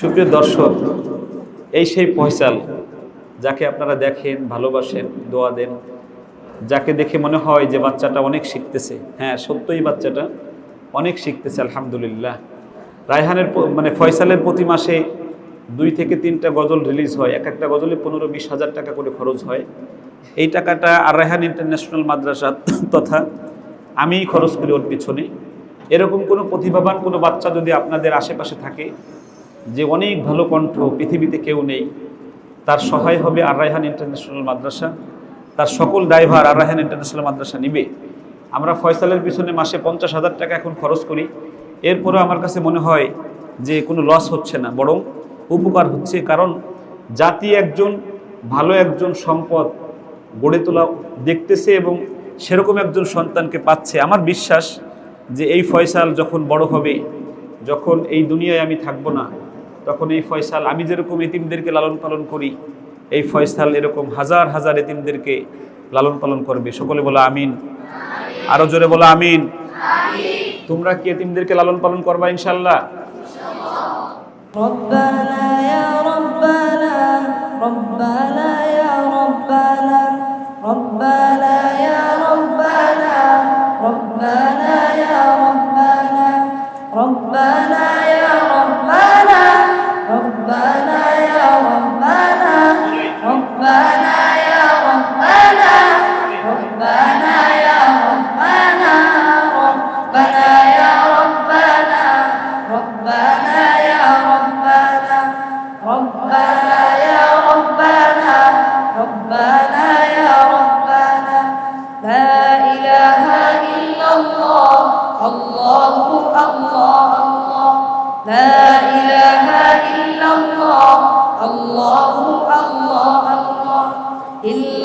সুপ্রিয় দর্শক, এই সেই ফয়সাল যাকে আপনারা দেখেন, ভালোবাসেন, দোয়া দেন, যাকে দেখে মনে হয় যে বাচ্চাটা অনেক শিখতেছে। হ্যাঁ সত্যই বাচ্চাটা অনেক শিখতেছে, আলহামদুলিল্লাহ। রায়হানের মানে ফয়সালের প্রতি মাসে দুই থেকে তিনটা গজল রিলিজ হয়। এক একটা গজলে পনেরো বিশ হাজার টাকা করে খরচ হয়। এই টাকাটা আর রায়হান ইন্টারন্যাশনাল মাদ্রাসা তথা আমিই খরচ করি ওর পিছনে। এরকম কোনো প্রতিভাবান কোনো বাচ্চা যদি আপনাদের আশেপাশে থাকে যে অনেক ভালো কণ্ঠ পৃথিবীতে কেউ নেই। তার সহায় হবে আর রায়হান ইন্টারন্যাশনাল মাদ্রাসা। তার সকল ড্রাইভার আর রায়হান ইন্টারন্যাশনাল মাদ্রাসা নিবে। আমরা ফয়সালের পিছনে মাসে পঞ্চাশ হাজার টাকা এখন খরচ করি। এরপরে আমার কাছে মনে হয় যে কোনো লস হচ্ছে না, বরং উপকার হচ্ছে। কারণ জাতি একজন, ভালো একজন সম্পদ গড়ে তোলা দেখতেছে এবং সেরকম একজন সন্তানকে পাচ্ছে। আমার বিশ্বাস যে এই ফয়সাল যখন বড় হবে, যখন এই দুনিয়ায় আমি থাকব না তখন এই ফয়সাল আমি যেরকম এতিমদেরকে লালন পালন করি এই ফয়সাল এরকম হাজার হাজার এতিমদেরকে লালন পালন করবে সকলে বলো আমিন আরো জোরে বলো আমিন তোমরা কি এতিমদেরকে লালন পালন করবা ইনশাল্লাহ ربنا يا ربنا ربنا يا ربنا ربنا يا ربنا ربنا يا ربنا ربنا يا ربنا ربنا يا ربنا ربنا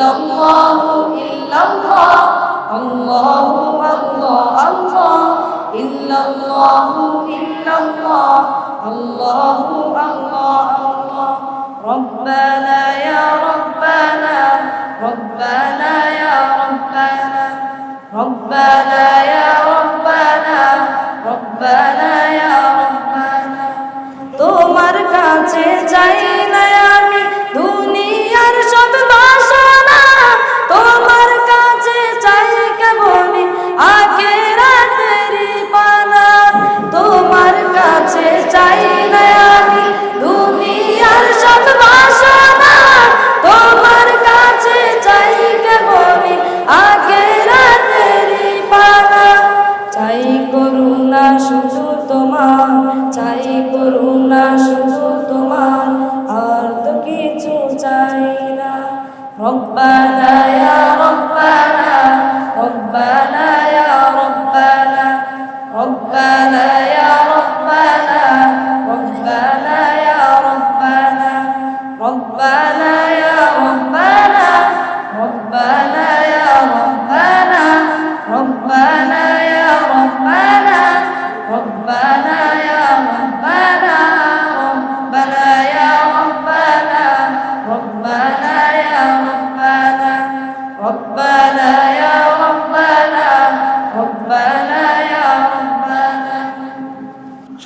illallah illallah Allahu Allah Allah illallah illallah Allahu Allah Allah Rabbana ya Rabbana Rabbana ya Rabbana Rabbana ya Rabbana Rabbana ya Rabbana তোমার কাছে যাই না আমি দুনিয়ার করুণা শুধু তোমার চাই করুণা শুধু তোমার আর তো কিছু চাই না। রব্বানা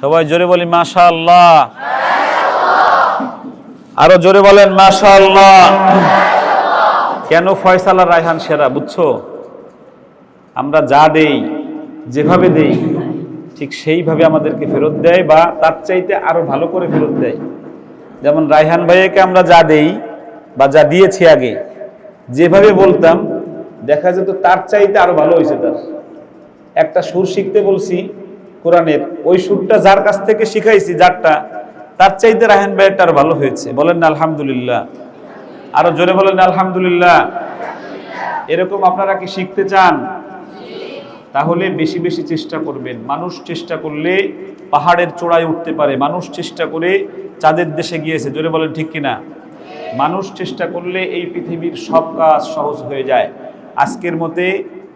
সবাই জোরে বলি মাশা আল্লাহ আরও জোরে বলেন মাশা আল্লাহ কেন ফয়সাল রায়হান সেরা, বুঝছ? আমরা যা দেই, যেভাবে দেই, ঠিক সেইভাবে আমাদেরকে ফেরত দেয় বা তার চাইতে আরও ভালো করে ফেরত দেয়। যেমন রায়হান ভাইয়াকে আমরা যা দেই বা যা দিয়েছি আগে, যেভাবে বলতাম, দেখা যেত তার চাইতে আরও ভালো হয়েছে তার। একটা সুর শিখতে বলছি কোরআনের ওই সুরটা যার কাছ থেকে শিখাইছি, যারটা, তার চাইতে রাহেন ভাইয়েরটা আরও ভালো হয়েছে। বলেন না, আলহামদুলিল্লাহ। আরও জোরে বলেন, আলহামদুলিল্লাহ। এরকম আপনারা কি শিখতে চান? তাহলে বেশি বেশি চেষ্টা করবেন। মানুষ চেষ্টা করলে পাহাড়ের চূড়ায় উঠতে পারে। মানুষ চেষ্টা করে চাঁদের দেশে গিয়েছে। জোরে বলেন, ঠিক কিনা? মানুষ চেষ্টা করলে এই পৃথিবীর সব কাজ সহজ হয়ে যায়। আজকের মতে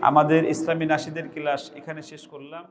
আমাদের ইসলামী নাসিদের ক্লাস এখানে শেষ করলাম।